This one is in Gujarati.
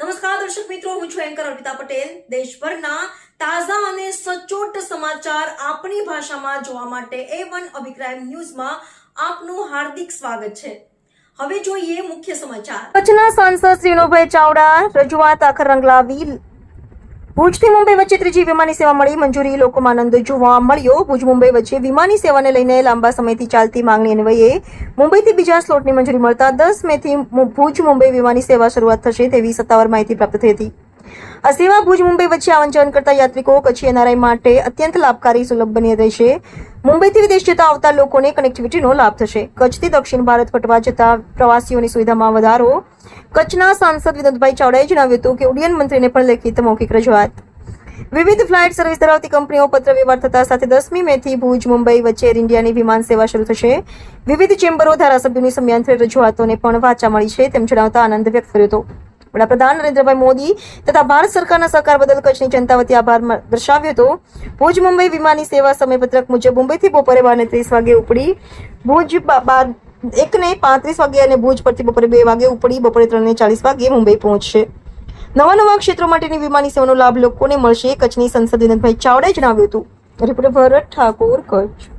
નમસ્કાર, દર્શક મિત્રો, હું છું એન્કર અર્પિતા પટેલ. દેશભરના તાજા અને સચોટ સમાચાર આપણી ભાષામાં જોવા માટે એ વન અભિપ્રાય ન્યૂઝમાં આપનું હાર્દિક સ્વાગત છે. હવે જોઈએ મુખ્ય સમાચાર. કચ્છના સાંસદ શ્રીનોભાઈ ચાવડા રજૂઆત આખર રંગ લાવી ભુજથી મુંબઈ વચ્ચે ત્રીજી વિમાની સેવા મળી. મંજૂરી લોકોમાં આનંદ જોવા મળ્યો. ભુજ મુંબઈ વચ્ચે વિમાની સેવાને લઈને લાંબા સમયથી ચાલતી માંગણી અન્વયે મુંબઈથી બીજા સ્લોટની મંજૂરી મળતા દસ મેથી ભુજ મુંબઈ વિમાની સેવા શરૂઆત થશે તેવી સત્તાવાર માહિતી પ્રાપ્ત થઈ હતી. આ સેવા ભુજ મુંબઈ વચ્ચે આવન જવન કરતા યાત્રિકો કચ્છી એનઆરઆઈ માટે અત્યંત લાભકારી સુલભ બની રહેશે. મુંબઈથી વિદેશ જતા આવતા લોકોને કનેક્ટિવિટીનો લાભ થશે. કચ્છથી દક્ષિણ ભારત ફટવા જતા પ્રવાસીઓની સુવિધામાં વધારો કચ્છના સાંસદ વિનોદભાઈ ચાવડાએ જણાવ્યું હતું કે ઉડ્ડયન મંત્રીને પણ લેખિત મૌખિક રજૂઆત. વિવિધ ફ્લાઇટ સર્વિસ ધરાવતી કંપનીઓ પત્ર વ્યવહાર થતા સાથે દસમી મે થી ભુજ, મુંબઈ વચ્ચે એર ઇન્ડિયાની વિમાન સેવા શરૂ થશે. વિવિધ ચેમ્બરો, ધારાસભ્યોની સમયાંતરે રજૂઆતોને પણ વાચા મળી છે તેમ જણાવતા આનંદ વ્યક્ત કર્યો હતો. વડાપ્રધાન નરેન્દ્રભાઈ મોદી તથા ભારત સરકારના સહકાર બદલ કચ્છની જનતા વતી આભાર દર્શાવ્યો હતો. ભુજ, મુંબઈ વિમાની સેવા સમયપત્રક મુજબ મુંબઈથી બપોરે બારને ત્રીસ વાગે ઉપડી ભુજ બાર એક ને પાંત્રીસ વાગે અને ભુજ પરથી બપોરે બે વાગે, ઉપડી બપોરે ત્રણ ને ચાલીસ વાગે મુંબઈ પહોંચશે. નવા નવા ક્ષેત્રો માટેની વિમાની સેવાનો લાભ લોકોને મળશે. કચ્છની સંસદ વિનોદભાઈ ચાવડાએ જણાવ્યું હતું. રિપોર્ટર ભરત ઠાકોર, કચ્છ.